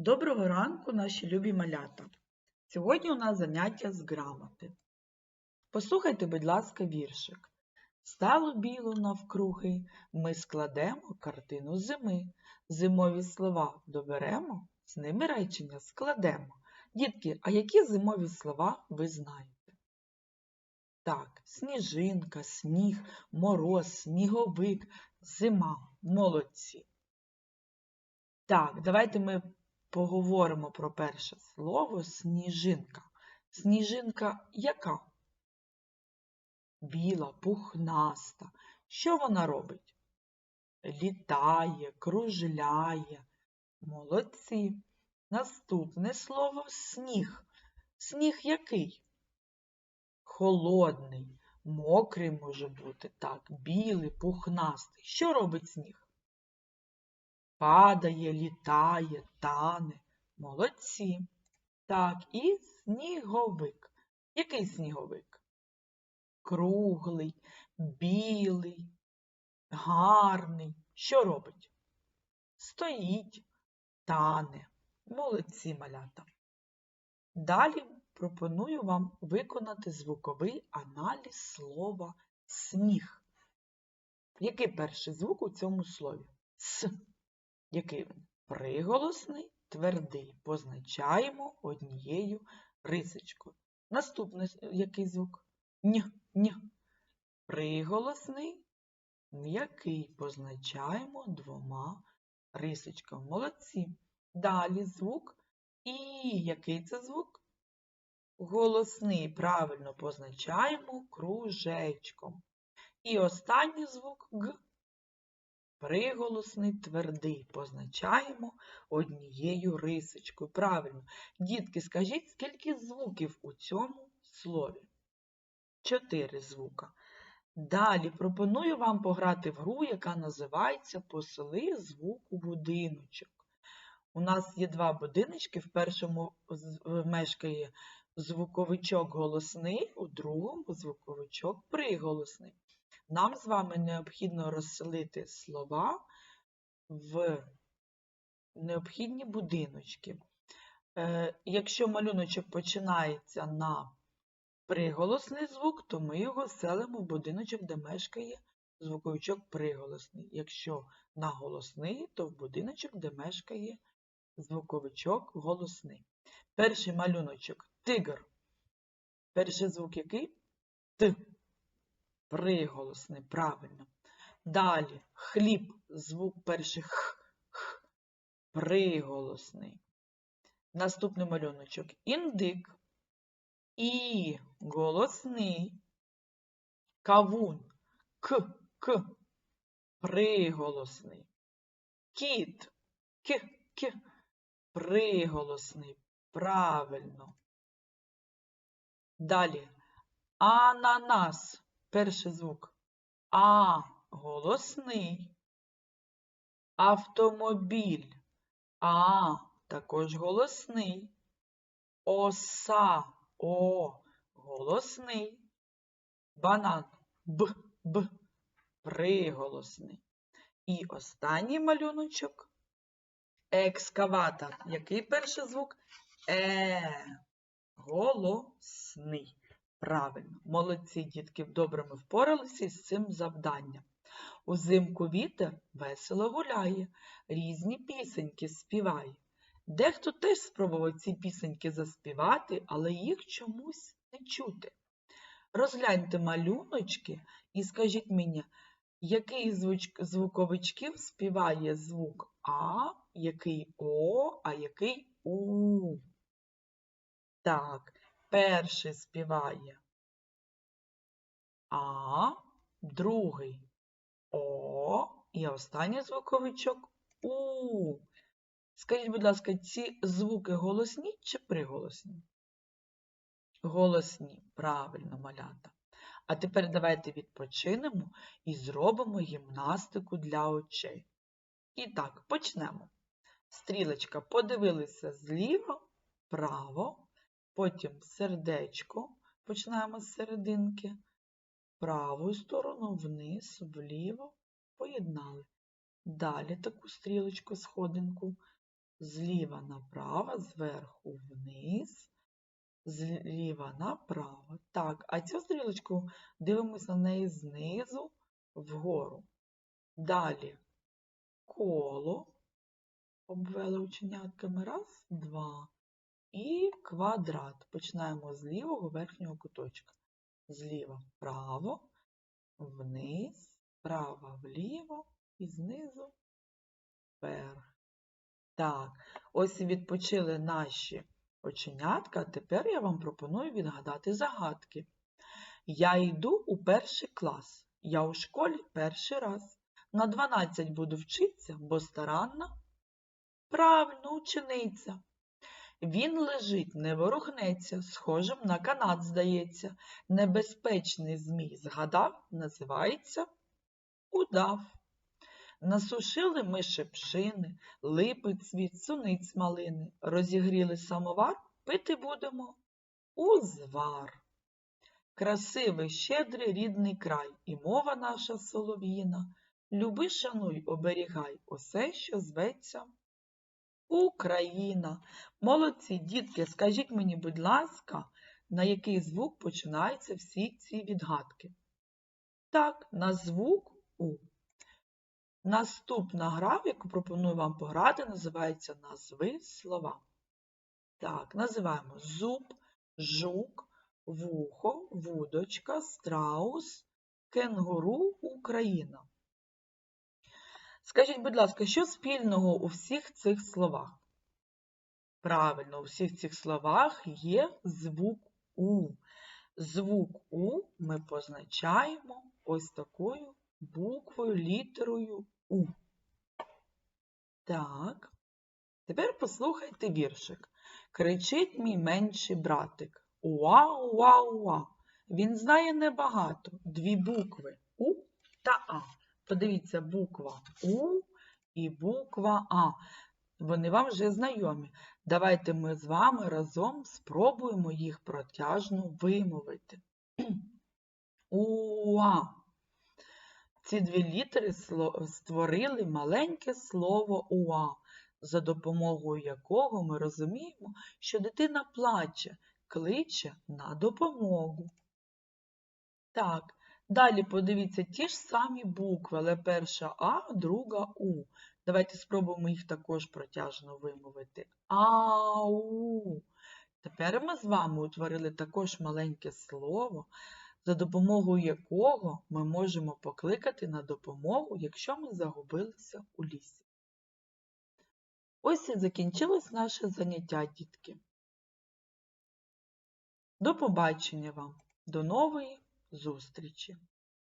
Доброго ранку, наші любі малята! Сьогодні у нас заняття з грамоти. Послухайте, будь ласка, віршик. Стало біло навкруги, ми складемо картину зими. Зимові слова доберемо, з ними речення складемо. Дітки, а які зимові слова ви знаєте? Так, сніжинка, сніг, мороз, сніговик, зима. Молодці. Так, давайте ми поговоримо про перше слово сніжинка. Сніжинка яка? Біла, пухнаста. Що вона робить? Літає, кружляє. Молодці. Наступне слово сніг. Сніг який? Холодний, мокрий може бути, так, білий, пухнастий. Що робить сніг? Падає, літає, тане. Молодці. Так, і сніговик. Який сніговик? Круглий, білий, гарний. Що робить? Стоїть, тане. Молодці малята. Далі пропоную вам виконати звуковий аналіз слова сніг. Який перший звук у цьому слові? С. Який? Приголосний, твердий. Позначаємо однією рисочкою. Наступний який звук? Н, н. Приголосний, м'який. Позначаємо двома рисочками. Молодці. Далі звук І. Який це звук? Голосний. Правильно позначаємо кружечком. І останній звук Г. Приголосний твердий позначаємо однією рисочкою. Правильно. Дітки, скажіть, скільки звуків у цьому слові? Чотири звука. Далі пропоную вам пограти в гру, яка називається Посели звук у будиночок. У нас є два будиночки. В першому мешкає звуковичок голосний, у другому звуковичок приголосний. Нам з вами необхідно розселити слова в необхідні будиночки. Е, Якщо малюночок починається на приголосний звук, то ми його селимо в будиночок, де мешкає звуковичок приголосний. Якщо на голосний, то в будиночок, де мешкає звуковичок голосний. Перший малюночок тигр. Перший звук який? Т приголосний, правильно. Далі хліб, звук перший х, х, приголосний. Наступний малюночок індик. І голосний. Кавун к, к, приголосний. Кіт к, к, приголосний. Правильно. Далі ананас Перший звук А голосний. Автомобіль А також голосний. Оса О голосний. Банан Б Б приголосний. І останній малюночок екскаватор. Який перший звук? Е голосний. Правильно, молодці дітки добре ми впоралися з цим завданням. Узимку вітер весело гуляє, різні пісеньки співає. Дехто теж спробував ці пісеньки заспівати, але їх чомусь не чути. Розгляньте малюночки і скажіть мені, який з звуковичків співає звук А, який О, а який У. Так, Перший співає А, другий О і останній звуковичок У. Скажіть, будь ласка, ці звуки голосні чи приголосні? Голосні, правильно, малята. А тепер давайте відпочинемо і зробимо гімнастику для очей. І так, почнемо. Стрілочка подивилися зліва, право, Потім сердечко, починаємо з серединки, правою сторону вниз, вліво, поєднали. Далі таку стрілочку, сходинку, Зліва направо, зверху вниз, зліва направо. Так, а цю стрілочку дивимося на неї знизу вгору. Далі коло обвели оченятками. Раз, два. І квадрат. Починаємо з лівого верхнього куточка. Зліва вправо, вниз, вправо вліво і знизу вверх. Так, ось і відпочили наші оченятка, тепер я вам пропоную відгадати загадки. Я йду у перший клас. Я у школі перший раз. На 12 буду вчитися, бо старанна. Правильно, учениця. Він лежить, не ворухнеться, схожим на канат, здається. Небезпечний змій згадав, називається удав. Насушили ми шепшини, липи цвіт, суниць малини, розігріли самовар, пити будемо узвар. Красивий, щедрий рідний край, і мова наша солов'їна. Люби, шануй, оберігай усе, що зветься Україна. Молодці, дітки, скажіть мені, будь ласка, на який звук починаються всі ці відгадки? Так, на звук У. Наступна гра, в яку пропоную вам пограти, називається Назви слова. Так, називаємо зуб, жук, вухо, вудочка, страус, кенгуру, Україна. Скажіть, будь ласка, що спільного у всіх цих словах? Правильно, у всіх цих словах є звук У. Звук У ми позначаємо ось такою буквою, літерою У. Так. Тепер послухайте віршик. Кричить мій менший братик. Уа, уа, уа. Він знає небагато. Дві букви. Подивіться, буква У і буква А. Вони вам вже знайомі. Давайте ми з вами разом спробуємо їх протяжно вимовити. Уа. Ці дві літери створили маленьке слово уа, за допомогою якого ми розуміємо, що дитина плаче, кличе на допомогу. Так, далі подивіться ті ж самі букви, але перша А, друга У. Давайте спробуємо їх також протяжно вимовити. Ау. Тепер ми з вами утворили також маленьке слово, за допомогою якого ми можемо покликати на допомогу, якщо ми загубилися у лісі. Ось і закінчилось наше заняття, дітки. До побачення вам, до нової зустрічі!